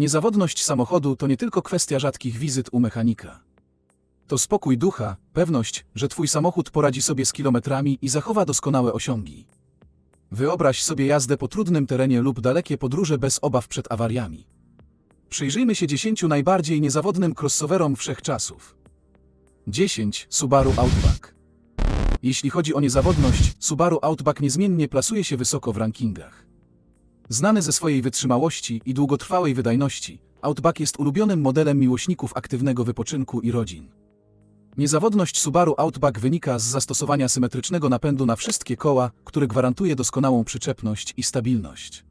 Niezawodność samochodu to nie tylko kwestia rzadkich wizyt u mechanika. To spokój ducha, pewność, że twój samochód poradzi sobie z kilometrami i zachowa doskonałe osiągi. Wyobraź sobie jazdę po trudnym terenie lub dalekie podróże bez obaw przed awariami. Przyjrzyjmy się 10 najbardziej niezawodnym crossoverom wszechczasów. 10. Subaru Outback. Jeśli chodzi o niezawodność, Subaru Outback niezmiennie plasuje się wysoko w rankingach. Znany ze swojej wytrzymałości i długotrwałej wydajności, Outback jest ulubionym modelem miłośników aktywnego wypoczynku i rodzin. Niezawodność Subaru Outback wynika z zastosowania symetrycznego napędu na wszystkie koła, który gwarantuje doskonałą przyczepność i stabilność.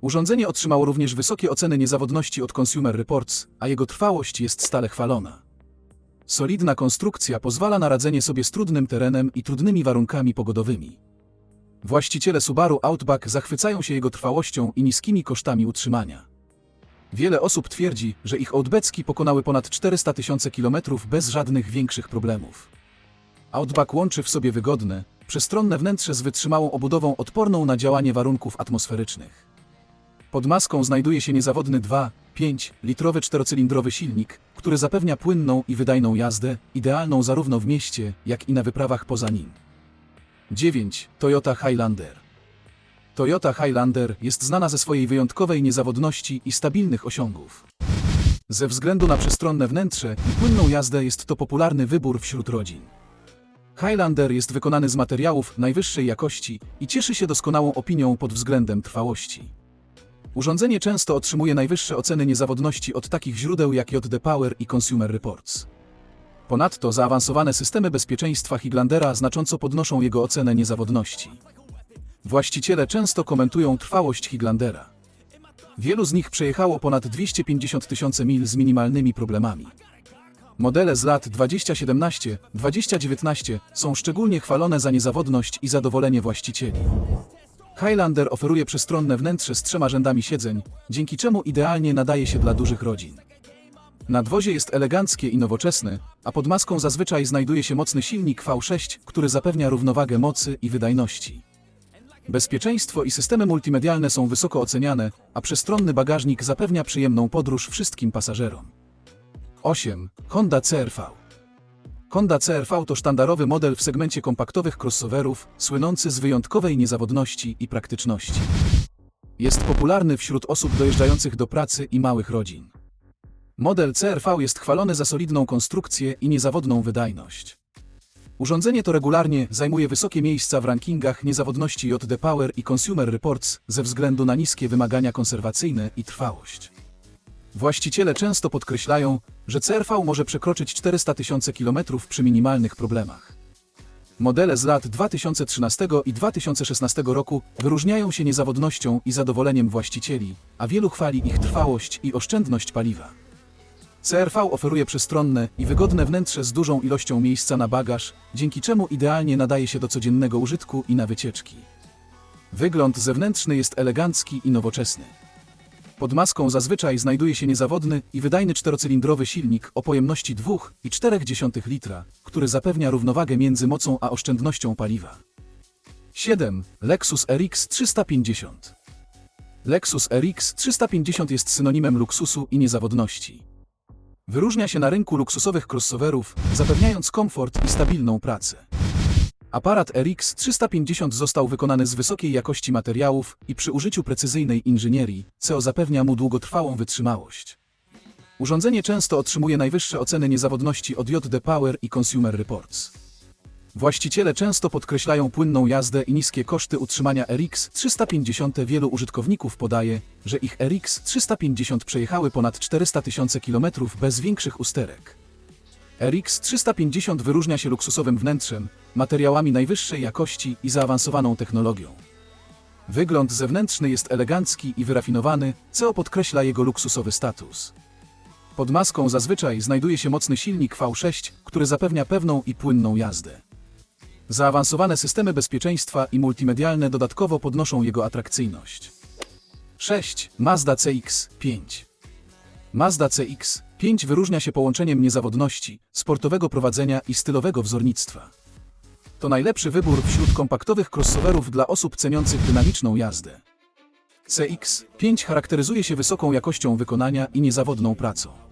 Urządzenie otrzymało również wysokie oceny niezawodności od Consumer Reports, a jego trwałość jest stale chwalona. Solidna konstrukcja pozwala na radzenie sobie z trudnym terenem i trudnymi warunkami pogodowymi. Właściciele Subaru Outback zachwycają się jego trwałością i niskimi kosztami utrzymania. Wiele osób twierdzi, że ich Outbacki pokonały ponad 400 tysięcy kilometrów bez żadnych większych problemów. Outback łączy w sobie wygodne, przestronne wnętrze z wytrzymałą obudową odporną na działanie warunków atmosferycznych. Pod maską znajduje się niezawodny 2,5 litrowy czterocylindrowy silnik, który zapewnia płynną i wydajną jazdę, idealną zarówno w mieście, jak i na wyprawach poza nim. 9. Toyota Highlander. Toyota Highlander jest znana ze swojej wyjątkowej niezawodności i stabilnych osiągów. Ze względu na przestronne wnętrze i płynną jazdę jest to popularny wybór wśród rodzin. Highlander jest wykonany z materiałów najwyższej jakości i cieszy się doskonałą opinią pod względem trwałości. Urządzenie często otrzymuje najwyższe oceny niezawodności od takich źródeł jak JD Power i Consumer Reports. Ponadto zaawansowane systemy bezpieczeństwa Higlandera znacząco podnoszą jego ocenę niezawodności. Właściciele często komentują trwałość Higlandera. Wielu z nich przejechało ponad 250 tysięcy mil z minimalnymi problemami. Modele z lat 2017-2019 są szczególnie chwalone za niezawodność i zadowolenie właścicieli. Highlander oferuje przestronne wnętrze z trzema rzędami siedzeń, dzięki czemu idealnie nadaje się dla dużych rodzin. Nadwozie jest eleganckie i nowoczesne, a pod maską zazwyczaj znajduje się mocny silnik V6, który zapewnia równowagę mocy i wydajności. Bezpieczeństwo i systemy multimedialne są wysoko oceniane, a przestronny bagażnik zapewnia przyjemną podróż wszystkim pasażerom. 8. Honda CRV Honda CRV to sztandarowy model w segmencie kompaktowych crossoverów, słynący z wyjątkowej niezawodności i praktyczności. Jest popularny wśród osób dojeżdżających do pracy i małych rodzin. Model CRV jest chwalony za solidną konstrukcję i niezawodną wydajność. Urządzenie to regularnie zajmuje wysokie miejsca w rankingach niezawodności JD Power i Consumer Reports ze względu na niskie wymagania konserwacyjne i trwałość. Właściciele często podkreślają, że CRV może przekroczyć 400 tysięcy kilometrów przy minimalnych problemach. Modele z lat 2013 i 2016 roku wyróżniają się niezawodnością i zadowoleniem właścicieli, a wielu chwali ich trwałość i oszczędność paliwa. CRV oferuje przestronne i wygodne wnętrze z dużą ilością miejsca na bagaż, dzięki czemu idealnie nadaje się do codziennego użytku i na wycieczki. Wygląd zewnętrzny jest elegancki i nowoczesny. Pod maską zazwyczaj znajduje się niezawodny i wydajny czterocylindrowy silnik o pojemności 2,4 litra, który zapewnia równowagę między mocą a oszczędnością paliwa. 7. Lexus RX 350 Lexus RX 350 jest synonimem luksusu i niezawodności. Wyróżnia się na rynku luksusowych crossoverów, zapewniając komfort i stabilną pracę. Aparat RX 350 został wykonany z wysokiej jakości materiałów i przy użyciu precyzyjnej inżynierii, co zapewnia mu długotrwałą wytrzymałość. Urządzenie często otrzymuje najwyższe oceny niezawodności od JD Power i Consumer Reports. Właściciele często podkreślają płynną jazdę i niskie koszty utrzymania RX 350. Wielu użytkowników podaje, że ich RX 350 przejechały ponad 400 tysięcy kilometrów bez większych usterek. RX 350 wyróżnia się luksusowym wnętrzem, materiałami najwyższej jakości i zaawansowaną technologią. Wygląd zewnętrzny jest elegancki i wyrafinowany, co podkreśla jego luksusowy status. Pod maską zazwyczaj znajduje się mocny silnik V6, który zapewnia pewną i płynną jazdę. Zaawansowane systemy bezpieczeństwa i multimedialne dodatkowo podnoszą jego atrakcyjność. 6. Mazda CX-5 Mazda CX-5 wyróżnia się połączeniem niezawodności, sportowego prowadzenia i stylowego wzornictwa. To najlepszy wybór wśród kompaktowych crossoverów dla osób ceniących dynamiczną jazdę. CX-5 charakteryzuje się wysoką jakością wykonania i niezawodną pracą.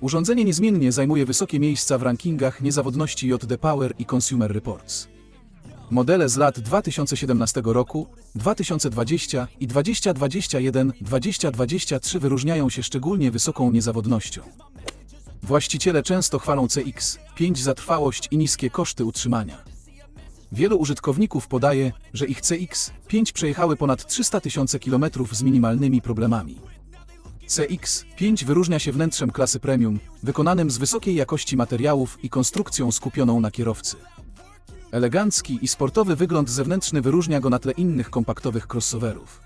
Urządzenie niezmiennie zajmuje wysokie miejsca w rankingach niezawodności JD Power i Consumer Reports. Modele z lat 2017 roku, 2020 i 2021-2023 wyróżniają się szczególnie wysoką niezawodnością. Właściciele często chwalą CX-5 za trwałość i niskie koszty utrzymania. Wielu użytkowników podaje, że ich CX-5 przejechały ponad 300 tysięcy kilometrów z minimalnymi problemami. CX-5 wyróżnia się wnętrzem klasy premium, wykonanym z wysokiej jakości materiałów i konstrukcją skupioną na kierowcy. Elegancki i sportowy wygląd zewnętrzny wyróżnia go na tle innych kompaktowych crossoverów.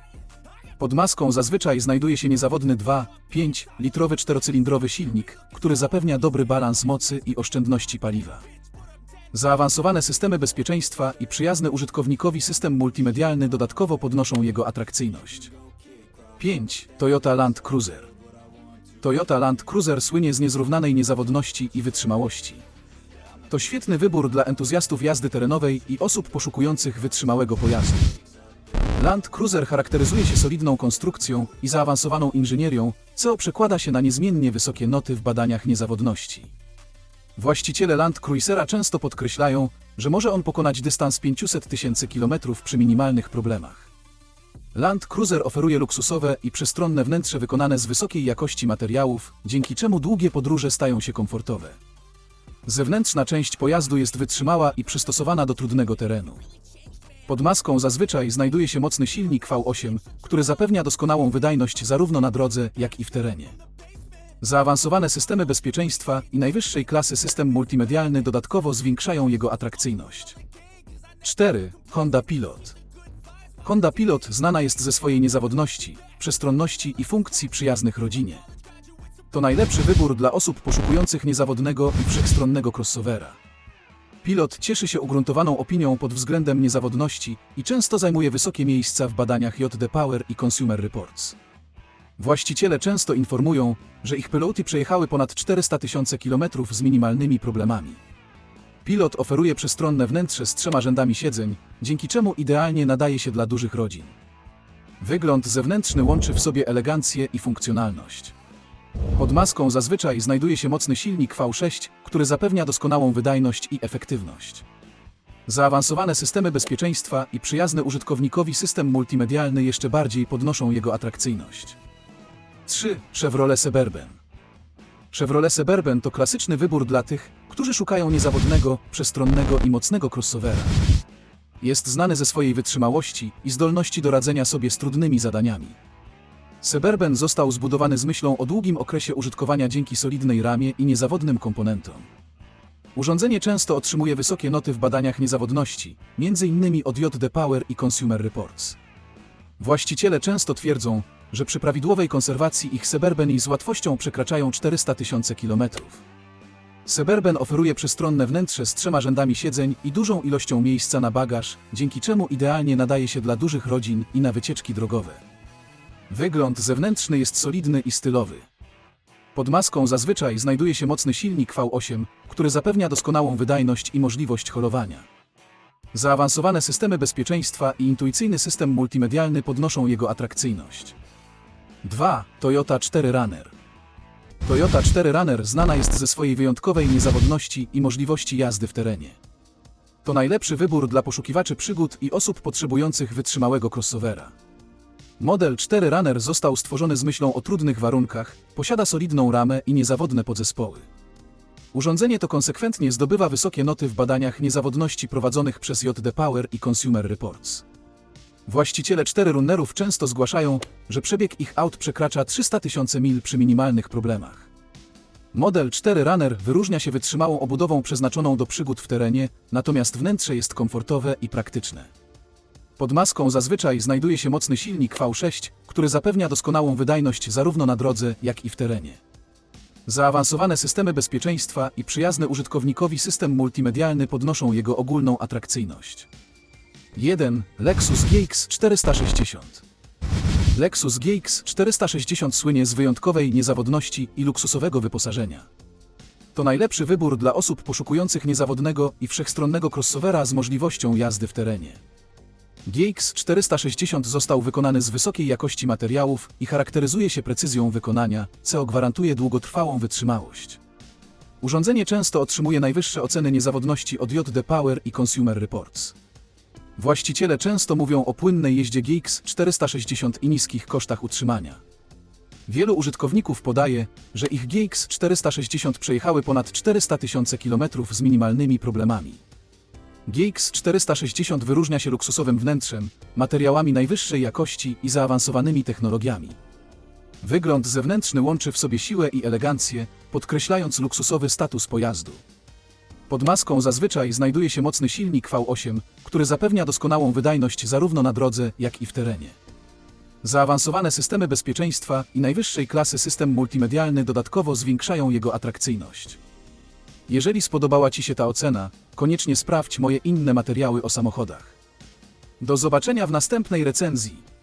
Pod maską zazwyczaj znajduje się niezawodny 2,5 litrowy czterocylindrowy silnik, który zapewnia dobry balans mocy i oszczędności paliwa. Zaawansowane systemy bezpieczeństwa i przyjazny użytkownikowi system multimedialny dodatkowo podnoszą jego atrakcyjność. 5. Toyota Land Cruiser Toyota Land Cruiser słynie z niezrównanej niezawodności i wytrzymałości. To świetny wybór dla entuzjastów jazdy terenowej i osób poszukujących wytrzymałego pojazdu. Land Cruiser charakteryzuje się solidną konstrukcją i zaawansowaną inżynierią, co przekłada się na niezmiennie wysokie noty w badaniach niezawodności. Właściciele Land Cruisera często podkreślają, że może on pokonać dystans 500 tysięcy kilometrów przy minimalnych problemach. Land Cruiser oferuje luksusowe i przestronne wnętrze wykonane z wysokiej jakości materiałów, dzięki czemu długie podróże stają się komfortowe. Zewnętrzna część pojazdu jest wytrzymała i przystosowana do trudnego terenu. Pod maską zazwyczaj znajduje się mocny silnik V8, który zapewnia doskonałą wydajność zarówno na drodze, jak i w terenie. Zaawansowane systemy bezpieczeństwa i najwyższej klasy system multimedialny dodatkowo zwiększają jego atrakcyjność. 4. Honda Pilot Honda Pilot znana jest ze swojej niezawodności, przestronności i funkcji przyjaznych rodzinie. To najlepszy wybór dla osób poszukujących niezawodnego i wszechstronnego crossovera. Pilot cieszy się ugruntowaną opinią pod względem niezawodności i często zajmuje wysokie miejsca w badaniach JD Power i Consumer Reports. Właściciele często informują, że ich piloty przejechały ponad 400 tysięcy kilometrów z minimalnymi problemami. Pilot oferuje przestronne wnętrze z trzema rzędami siedzeń, dzięki czemu idealnie nadaje się dla dużych rodzin. Wygląd zewnętrzny łączy w sobie elegancję i funkcjonalność. Pod maską zazwyczaj znajduje się mocny silnik V6, który zapewnia doskonałą wydajność i efektywność. Zaawansowane systemy bezpieczeństwa i przyjazny użytkownikowi system multimedialny jeszcze bardziej podnoszą jego atrakcyjność. 3. Chevrolet Suburban Chevrolet Suburban to klasyczny wybór dla tych, którzy szukają niezawodnego, przestronnego i mocnego crossovera. Jest znany ze swojej wytrzymałości i zdolności do radzenia sobie z trudnymi zadaniami. Suburban został zbudowany z myślą o długim okresie użytkowania dzięki solidnej ramie i niezawodnym komponentom. Urządzenie często otrzymuje wysokie noty w badaniach niezawodności, m.in. od JD Power i Consumer Reports. Właściciele często twierdzą, że przy prawidłowej konserwacji ich Suburban z łatwością przekraczają 400 tysięcy kilometrów. Suburban oferuje przestronne wnętrze z trzema rzędami siedzeń i dużą ilością miejsca na bagaż, dzięki czemu idealnie nadaje się dla dużych rodzin i na wycieczki drogowe. Wygląd zewnętrzny jest solidny i stylowy. Pod maską zazwyczaj znajduje się mocny silnik V8, który zapewnia doskonałą wydajność i możliwość holowania. Zaawansowane systemy bezpieczeństwa i intuicyjny system multimedialny podnoszą jego atrakcyjność. 2. Toyota 4Runner Toyota 4Runner znana jest ze swojej wyjątkowej niezawodności i możliwości jazdy w terenie. To najlepszy wybór dla poszukiwaczy przygód i osób potrzebujących wytrzymałego crossovera. Model 4Runner został stworzony z myślą o trudnych warunkach, posiada solidną ramę i niezawodne podzespoły. Urządzenie to konsekwentnie zdobywa wysokie noty w badaniach niezawodności prowadzonych przez JD Power i Consumer Reports. Właściciele 4Runnerów często zgłaszają, że przebieg ich aut przekracza 300 tysięcy mil przy minimalnych problemach. Model 4Runner wyróżnia się wytrzymałą obudową przeznaczoną do przygód w terenie, natomiast wnętrze jest komfortowe i praktyczne. Pod maską zazwyczaj znajduje się mocny silnik V6, który zapewnia doskonałą wydajność zarówno na drodze, jak i w terenie. Zaawansowane systemy bezpieczeństwa i przyjazny użytkownikowi system multimedialny podnoszą jego ogólną atrakcyjność. 1. Lexus GX 460 Lexus GX 460 słynie z wyjątkowej niezawodności i luksusowego wyposażenia. To najlepszy wybór dla osób poszukujących niezawodnego i wszechstronnego crossovera z możliwością jazdy w terenie. GX 460 został wykonany z wysokiej jakości materiałów i charakteryzuje się precyzją wykonania, co gwarantuje długotrwałą wytrzymałość. Urządzenie często otrzymuje najwyższe oceny niezawodności od JD Power i Consumer Reports. Właściciele często mówią o płynnej jeździe GX 460 i niskich kosztach utrzymania. Wielu użytkowników podaje, że ich GX 460 przejechały ponad 400 tysięcy kilometrów z minimalnymi problemami. GX 460 wyróżnia się luksusowym wnętrzem, materiałami najwyższej jakości i zaawansowanymi technologiami. Wygląd zewnętrzny łączy w sobie siłę i elegancję, podkreślając luksusowy status pojazdu. Pod maską zazwyczaj znajduje się mocny silnik V8, który zapewnia doskonałą wydajność zarówno na drodze, jak i w terenie. Zaawansowane systemy bezpieczeństwa i najwyższej klasy system multimedialny dodatkowo zwiększają jego atrakcyjność. Jeżeli spodobała Ci się ta ocena, koniecznie sprawdź moje inne materiały o samochodach. Do zobaczenia w następnej recenzji.